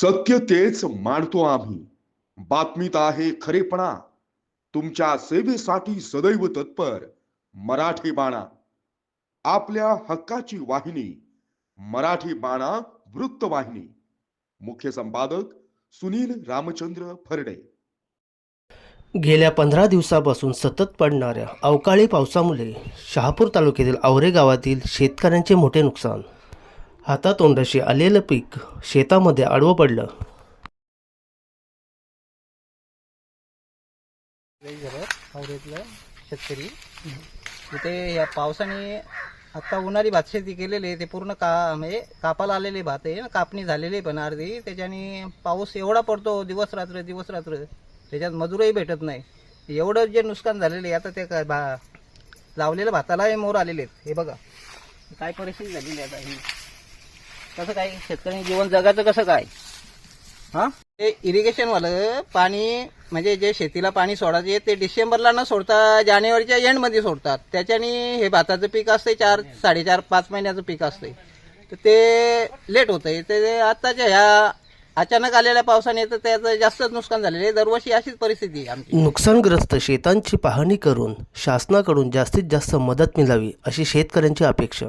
सत्य तेच मांडतो आम्ही. बातमीत आहे खरेपणा. तुमच्या सेवेसाठी सदैव तत्पर मराठी बाणा. आपल्या हक्काची वाहिनी मराठी बाणा वृत्तवाहिनी मुख्य संपादक सुनील रामचंद्र फरडे. गेल्या पंधरा दिवसापासून सतत पडणाऱ्या अवकाळी पावसामुळे शहापूर तालुक्यातील आवरे गावातील शेतकऱ्यांचे मोठे नुकसान. हातातोंडाशी आलेलं पीक शेतामध्ये आडवं पडलं. शेतकरी. तिथे या पावसाने आता उन्हाळी भात शेती केलेली आहे ते पूर्ण का म्हणजे कापाला आलेले भात आहे कापणी झालेली आहे पण अर्धी. त्याच्याने पाऊस एवढा पडतो दिवस रात्र दिवस रात्र. त्याच्यात मजूरही भेटत नाही. एवढं जे नुकसान झालेलं आहे आता ते काय भा लावलेल्या भातालाही मोर आलेले आहेत. हे बघा. काय परिस्थिती झालेली आहे आता ही? कसं काय? शेतकऱ्यांनी जीवन जगाचं कसं काय? हा? ते इरिगेशन वालं पाणी म्हणजे जे शेतीला पाणी सोडायचे ते डिसेंबरला न सोडता जानेवारीच्या एंडमध्ये सोडतात. त्याच्याने हे भाताचं पीक असते चार साडेचार पाच महिन्याचं पीक असते तर ते लेट होतंय. ते आताच्या ह्या अचानक आलेल्या पावसाने तर त्याचं जास्तच नुकसान झालेलं आहे. दरवर्षी अशीच परिस्थिती आहे आमची. नुकसानग्रस्त शेतांची पाहणी करून शासनाकडून जास्तीत जास्त मदत मिळावी अशी शेतकऱ्यांची अपेक्षा.